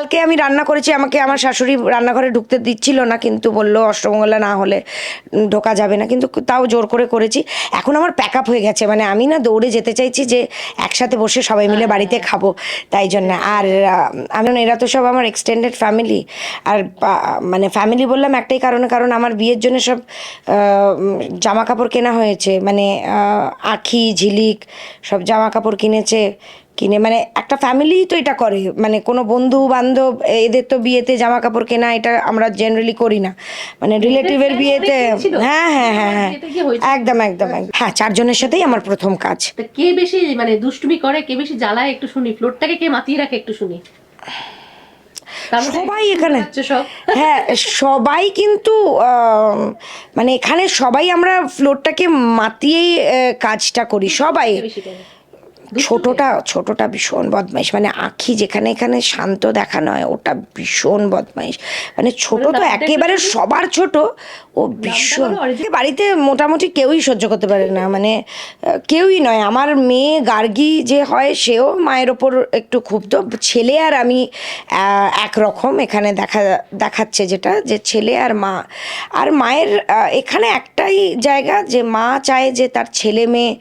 কালকে আমি রান্না করেছি আমাকে আমার শাশুড়ি রান্নাঘরে ঢুকতে দিচ্ছিল না কিন্তু বলল অষ্টমঙ্গলা না হলে ঢোকা যাবে না। কিন্তু তাও জোর করে করেছি। এখন আমার প্যাক আপ হয়ে গেছে মানে আমি না দৌড়ে যেতে চাইছি যে একসাথে বসে সবাই মিলে বাড়িতে খাব তাই জন্য। আর আমি এরা তো সব আমার এক্সটেন্ডেড ফ্যামিলি আর মানে ফ্যামিলি বললাম একটাই কারণে কারণ আমার বিয়ের জন্য সব জামা কাপড় কেনা হয়েছে। মানে আখি ঝিলিক সব জামা কাপড় কিনেছে। কিনে মানে একটা ফ্যামিলি তো এটা করে মানে কোনো বন্ধু বান্ধব এদের তো বিয়েতে জামা কাপড় কেনা এটা আমরা জেনারেলি করি না। মানে রিলেটিভের বিয়েতে হ্যাঁ হ্যাঁ হ্যাঁ হ্যাঁ? একদম একদম একদম। হ্যাঁ চারজনের সাথেই আমার প্রথম কাজ। কে বেশি মানে দুষ্টুমি করে কে বেশি জ্বালায় একটু শুনি? ফ্লোরটাকে কে মাতিয়ে রাখে একটু শুনি? সবাই এখানে। হ্যাঁ সবাই কিন্তু মানে এখানে সবাই আমরা ফ্লোরটাকে মাতিয়েই কাজটা করি। সবাই। ছোটটা ছোটটা ভীষণ বদমাইশ। মানে আখি যেখানে এখানে শান্ত দেখানো হয় ওটা ভীষণ বদমাইশ। মানে ছোট তো একেবারে সবার ছোট ও ভীষণ। বাড়িতে মোটামুটি কেউই সহ্য করতে পারে না মানে কেউই নয়। আমার মেয়ে গার্গী যে হয় সেও মায়ের ওপর একটু ক্ষুব্ধ। ছেলে আর আমি একরকম এখানে দেখা দেখাচ্ছে যেটা যে ছেলে আর মা। আর মায়ের এখানে একটাই জায়গা যে মা চায় যে তার ছেলে মেয়ে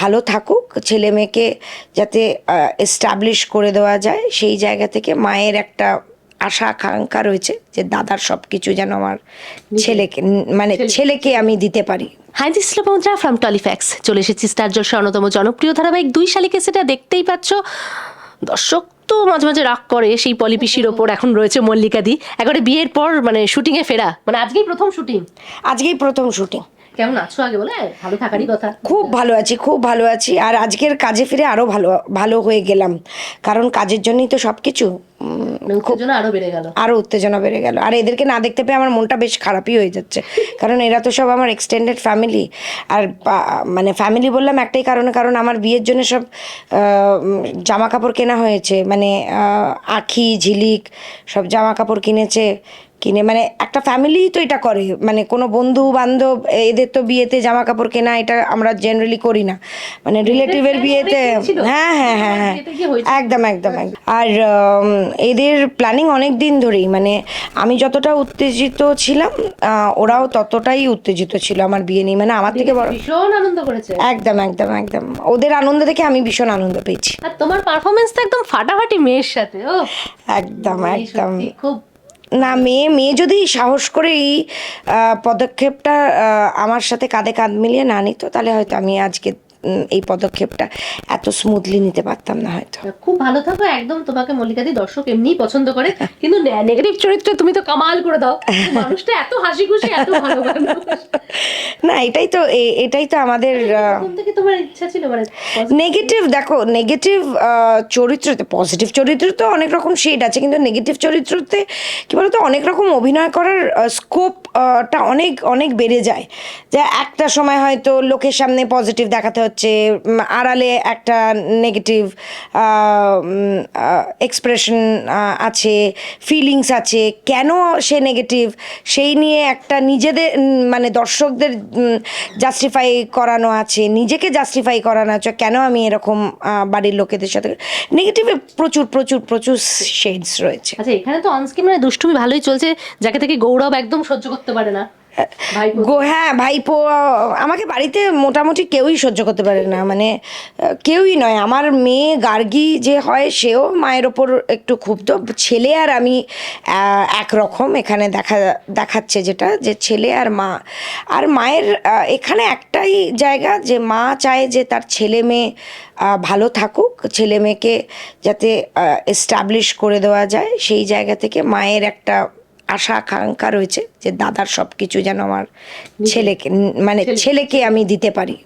ভালো থাকুক ছেলে মেয়েকে যাতে এস্টাবলিশ করে দেওয়া যায়। সেই জায়গা থেকে মায়ের একটা আশা আকাঙ্ক্ষা রয়েছে যে দাদার সব কিছু যেন আমার ছেলেকে মানে ছেলেকে। আমি দিতে পারি। হাই দিস মুদ্রা ফ্রম টলিফ্যাক্স চলে এসেছি স্টার জলসা অন্যতম জনপ্রিয় ধারাবাহিক দুই শালিকে সেটা দেখতেই পাচ্ছ। দর্শক তো মাঝে মাঝে রাগ করে সেই পলিপিসির ওপর এখন রয়েছে মল্লিকাদি একবারে বিয়ের পর মানে শুটিং এ ফেরা। মানে আজকেই প্রথম শুটিং আজকেই প্রথম শুটিং কেমন আছো আগে বলে? ভালো থাকারই কথা। খুব ভালো আছি খুব ভালো আছি। আর আজকের কাজে ফিরে আরও ভালো ভালো হয়ে গেলাম। কারণ কাজের জন্যই তো সব কিছু মানে উত্তেজনা আরও বেড়ে গেল। আরও উত্তেজনা বেড়ে গেল। আর এদেরকে না দেখতে পেয়ে আমার মনটা বেশ খারাপই হয়ে যাচ্ছে। কারণ এরা তো সব আমার এক্সটেন্ডেড ফ্যামিলি আর মানে ফ্যামিলি বললাম একটাই কারণে কারণ আমার বিয়ের জন্য সব জামা কাপড় কেনা হয়েছে। মানে আখি ঝিলিক সব জামা কাপড় কিনেছে। কিনে মানে একটা ফ্যামিলি তো এটা করে। মানে কোনো বন্ধু বান্ধব এদের তো বিয়েতে জামা কাপড় কেনা এটা আমরা জেনারেলি করি না। মানে রিলেটিভের বিয়েতে হ্যাঁ হ্যাঁ হ্যাঁ হ্যাঁ। একদম একদম আর এদের প্ল্যানিং অনেক দিন ধরেই। মানে আমি যতটা উত্তেজিত ছিলাম ওরাও ততটাই উত্তেজিত ছিল আমার বিয়ে নিয়ে। মানে আমার থেকে বড় ভীষণ আনন্দ করেছে। একদম একদম একদম। ওদের আনন্দ দেখে আমি ভীষণ আনন্দ পেয়েছি। আর তোমার পারফরমেন্স তো একদম ফাটাফাটি মেয়ের সাথে ও। একদম একদম। খুব না, মেয়ে মেয়ে যদি সাহস করে এই পদক্ষেপটা আমার সাথে কাঁধে কাঁধ মিলিয়ে না নিত, তাহলে হয়তো আমি আজকে এই পদক্ষেপটা এত স্মুথলি নিতে পারতাম না হয়তো। খুব ভালো থাকো একদম তোমাকে মল্লিকাদি দর্শক এমনিই পছন্দ করে কিন্তু নেগেটিভ চরিত্রে তুমি তো কামাল করে দাও। মানুষটা এত হাসি খুশি এত ভালো। না এটাই তো এটাই তো আমাদের আহ, থেকে তোমার ইচ্ছা ছিল মানে নেগেটিভ দেখো নেগেটিভ চরিত্রতে পজিটিভ চরিত্র তো অনেক রকম শেড আছে কিন্তু নেগেটিভ চরিত্রতে কি বলতো অনেক রকম অভিনয় করার স্কোপটা অনেক অনেক বেড়ে যায়। যে একটা সময় হয়তো লোকের সামনে পজিটিভ দেখাতে হচ্ছে উম, আড়ালে একটা নেগেটিভ এক্সপ্রেশন আছে ফিলিংস আছে কেন সে নেগেটিভ সেই নিয়ে একটা নিজেদের মানে দর্শকদের জাস্টিফাই করানো আছে নিজেকে জাস্টিফাই করানো আছে কেন আমি এরকম বাড়ির লোকেদের সাথে? নেগেটিভে প্রচুর প্রচুর প্রচুর শেডস রয়েছে। আচ্ছা এখানে তো অনস্ক্রিন মানে দুষ্টুমি ভালোই চলছে যাকে থেকে গৌরব একদম সহ্য করতে পারে না। হ্যাঁ ভাইপো, আমাকে বাড়িতে মোটামুটি কেউই সহ্য করতে পারে না মানে কেউই নয়। আমার মেয়ে গার্গী যে হয়, সেও মায়ের ওপর একটু ক্ষুব্ধ। ছেলে আর আমি একরকম এখানে দেখা, দেখাচ্ছে যেটা, যে ছেলে আর মা। আর মায়ের এখানে একটাই জায়গা যে মা চায় যে তার ছেলে মেয়ে ভালো থাকুক, ছেলে মেয়েকে যাতে এস্টাবলিশ করে দেওয়া যায়। সেই জায়গা থেকে মায়ের একটা আশা আকাঙ্ক্ষা রয়েছে যে দাদার সব কিছু যেন আমার ছেলেকে মানে ছেলেকে আমি দিতে পারি।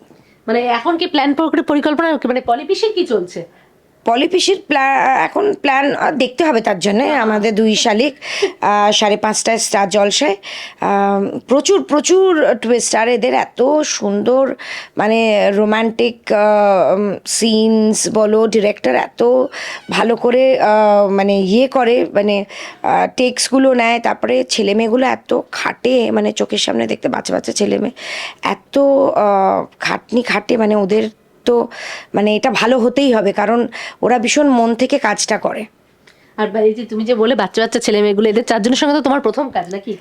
মানে এখন কি প্ল্যান পরিকল্পনা মানে পলিপিশে কি চলছে? পলিপিসির প্ল্যান এখন প্ল্যান দেখতে হবে তার জন্য। আমাদের দুই শালিক সাড়ে পাঁচটায় স্টার জলসায়। প্রচুর প্রচুর টুইস্ট আর এদের এত সুন্দর মানে রোম্যান্টিক সিনস বলো ডিরেক্টর এত ভালো করে মানে ইয়ে করে মানে টেক্সগুলো নেয়। তারপরে ছেলে মেয়েগুলো এত খাটে মানে চোখের সামনে দেখতে বাচ্চা বাচ্চা ছেলে মেয়ে। এত খাটনি খাটে মানে ওদের তো মানে এটা ভালো হতেই হবে কারণ ওরা ভীষণ মন থেকে কাজটা করে। আর এই যে তুমি যে বলে বাচ্চা বাচ্চা ছেলে মেয়েগুলো এদের চারজনের সঙ্গে তো তোমার প্রথম কাজ নাকি?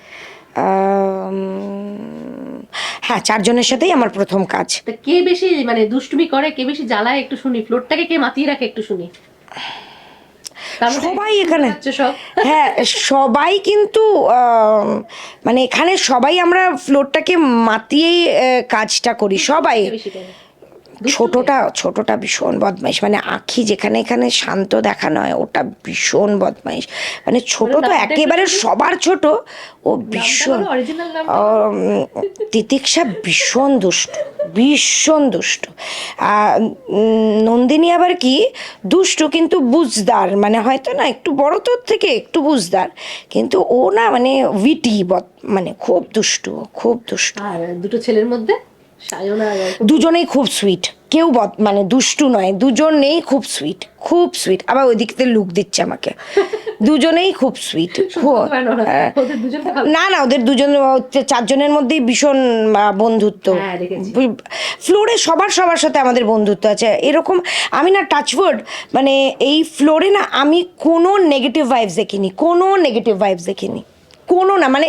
হ্যাঁ চারজনের সাথেই আমার প্রথম কাজ। কে বেশি মানে দুষ্টুমি করে কে বেশি জ্বালায় একটু শুনি? ফ্লোরটাকে কে মাতিয়ে রাখে একটু শুনি? সবাই এখানে হ্যাঁ সবাই কিন্তু মানে এখানে সবাই আমরা ফ্লোরটাকে মাতিয়েই কাজটা করি সবাই। ছোটটা ছোটটা ভীষণ বদমাইশ। মানে আখি যেখানে এখানে শান্ত দেখানো হয় ওটা ভীষণ বদমাইশ। মানে ছোট তো একেবারে সবার ছোট ও ভীষণ। তিতিক্ষা ভীষণ দুষ্ট ভীষণ দুষ্ট। নন্দিনী আবার কি দুষ্টু কিন্তু বুঝদার। মানে হয়তো না একটু বড় তোর থেকে একটু বুঝদার। কিন্তু ও না মানে উইটি মানে খুব দুষ্টু খুব দুষ্টু। আর দুটো ছেলের মধ্যে। দুজনেই খুব সুইট কেউ মানে দুষ্টু নয় দুজনেই খুব সুইট খুব সুইট আবার ওই দিক থেকে লুক দিচ্ছে আমাকে। দুজনেই খুব সুইট না? ভালো না না ওদের দুজন হচ্ছে চারজনের মধ্যেই ভীষণ বন্ধুত্ব। হ্যাঁ, ফ্লোরে সবার সবার সাথে আমাদের বন্ধুত্ব আছে। এরকম আমি না টাচওয়ার্ড মানে এই ফ্লোরে না আমি কোনো নেগেটিভ ভাইবস দেখিনি কোনো নেগেটিভ ভাইবস দেখিনি। কোনো না মানে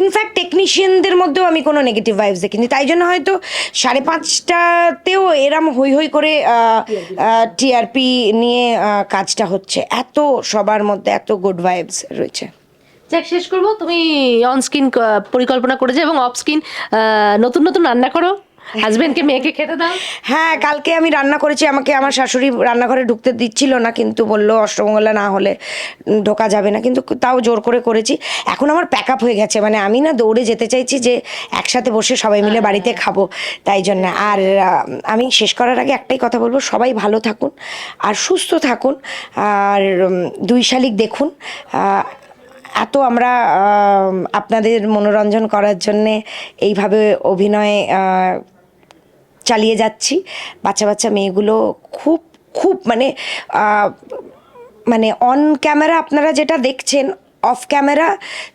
ইনফ্যাক্ট টেকনিশিয়ানদের মধ্যেও আমি কোনো নেগেটিভ ভাইবস দেখিনি। তাই জন্য হয়তো সাড়ে পাঁচটাতেও এরম হই হই করে টিআরপি নিয়ে কাজটা হচ্ছে। এত সবার মধ্যে এত গুড ভাইবস রয়েছে। যাক, শেষ করব। তুমি অন স্ক্রিন পরিকল্পনা করেছ এবং অফ স্ক্রিন নতুন নতুন রান্না করো। হাজবেন্ডকে মেয়েকে খেতে দাও? হ্যাঁ কালকে আমি রান্না করেছি। আমাকে আমার শাশুড়ি রান্নাঘরে ঢুকতে দিচ্ছিল না কিন্তু বলল অষ্টমঙ্গলা না হলে ঢোকা যাবে না। কিন্তু তাও জোর করে করেছি। এখন আমার প্যাক আপ হয়ে গেছে। মানে আমি না দৌড়ে যেতে চাইছি যে একসাথে বসে সবাই মিলে বাড়িতে খাব তাই জন্য। আর আমি শেষ করার আগে একটাই কথা বলব সবাই ভালো থাকুন আর সুস্থ থাকুন। আর দুই শালিক দেখুন। এত আমরা আপনাদের মনোরঞ্জন করার জন্যে এইভাবে অভিনয় চালিয়ে যাচ্ছি। বাচ্চা বাচ্চা মেয়েগুলো খুব খুব মানে মানে অন ক্যামেরা আপনারা যেটা দেখছেন অফ ক্যামেরা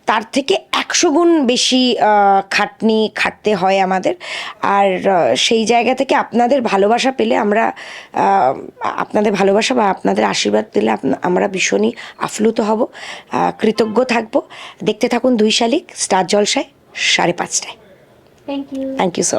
তার থেকে একশো গুণ বেশি খাটনি খাটতে হয় আমাদের। আর সেই জায়গা থেকে আপনাদের ভালোবাসা পেলে আমরা আপনাদের ভালোবাসা বা আপনাদের আশীর্বাদ পেলে আমরা ভীষণই আপ্লুত হব কৃতজ্ঞ থাকব। দেখতে থাকুন দুই শালিক স্টার জলসায় সাড়ে পাঁচটায়। Thank you thank you so much